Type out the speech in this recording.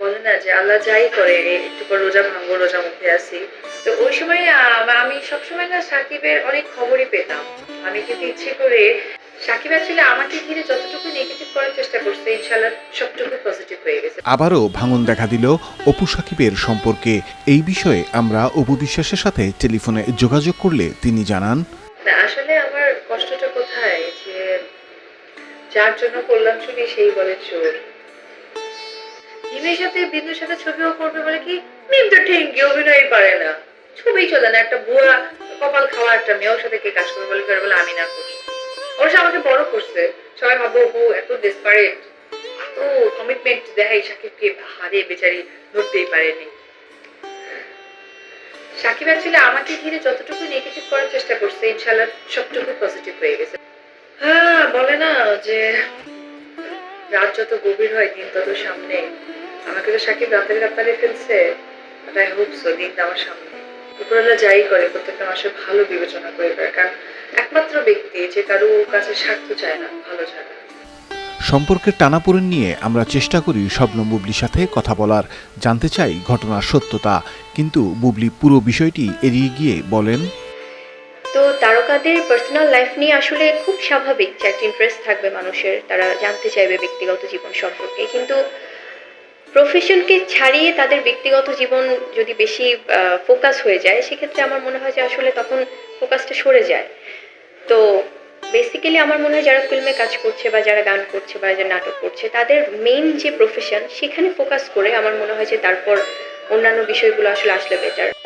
বলে না যে আল্লাহ যাই করে একটু পর রোজা ভাঙবো রোজা মুখে আসি তো ওই সময় আমি সবসময় না সাকিবের অনেক খবরই পেতাম। আমি কিন্তু ইচ্ছে করে সাকিব আসলে আমাকে ঘিরে যতটুকু নেগেটিভ করার চেষ্টা করছে ইনশাল্লাহ সবটুকু পজিটিভ হয়ে গেছে। আবারও ভাঙন দেখা দিল অপু সাকিবের সম্পর্কে। এই বিষয়ে আমরা অপু বিশ্বাসের সাথে টেলিফোনে যোগাযোগ করলে তিনি জানান না আসলে আমার কষ্টটা কোথায়? যে যার জন্য করলাম চুরি সেই বলে চোর। মিমের সাথে বিন্দুর সাথে ছবিও করবে বলে কি মিম তো ঠেঙ্গি অভিনয় পারে না। ছবি চলে না, একটা বুয়া কপাল খাওয়া একটা মেয়ের সাথে কে কাজ করবে বলে করে বলে, আমি না করছি। অবশ্য আমাকে বড় করছে। সবাই ভাবো ও এত ডেসপারেট এত কমিটমেন্ট দেয় সাকিবকে হারে বেচারি, ধরতেই পারেনি। সাকিব অ্যাকচুয়ালি আমাকে ঘিরে যতটুকু নেগেটিভ করার চেষ্টা করছে ইনশাল্লাহ সবটুকু পজিটিভ হয়ে গেছে। হ্যাঁ বলে না যে রাত যত গভীর হয়, দিন তত সামনে। আমাকে তো সাকিব রাতের কাতারে ফেলছে বাট আই হোপ সো দিনটা আমার সামনে। উপরওয়ালা যাই করে, প্রত্যেকটা মানুষের ভালো বিবেচনা করে করে, কারণ একমাত্র ব্যক্তি যে কারও কাছে স্বার্থ চায় না, ভালো ছাড়া সম্পর্কের টানাপোড়েন নিয়ে আমরা চেষ্টা করি স্বপ্ন বুবলির সাথে কথা বলার। জানতে চাই ঘটনার সত্যতা, কিন্তু বুবলি পুরো বিষয়টি এড়িয়ে গিয়ে বলেন তো তারকাদের পার্সোনাল লাইফ নিয়ে আসলে খুব স্বাভাবিক যে একটা ইন্টারেস্ট থাকবে মানুষের। তারা জানতে চাইবে ব্যক্তিগত জীবন সম্পর্কে। কিন্তু প্রফেশনকে ছাড়িয়ে তাদের ব্যক্তিগত জীবন যদি বেশি ফোকাস হয়ে যায়, সেক্ষেত্রে আমার মনে হয় যে আসলে তখন ফোকাসটা সরে যায়। তো বেসিক্যালি আমার মনে হয় যারা ফিল্মে কাজ করছে বা যারা গান করছে বা যারা নাটক করছে, তাদের মেইন যে প্রফেশন সেখানে ফোকাস করে আমার মনে হয় যে তারপর অন্যান্য বিষয়গুলো আসলে আসলে বেটার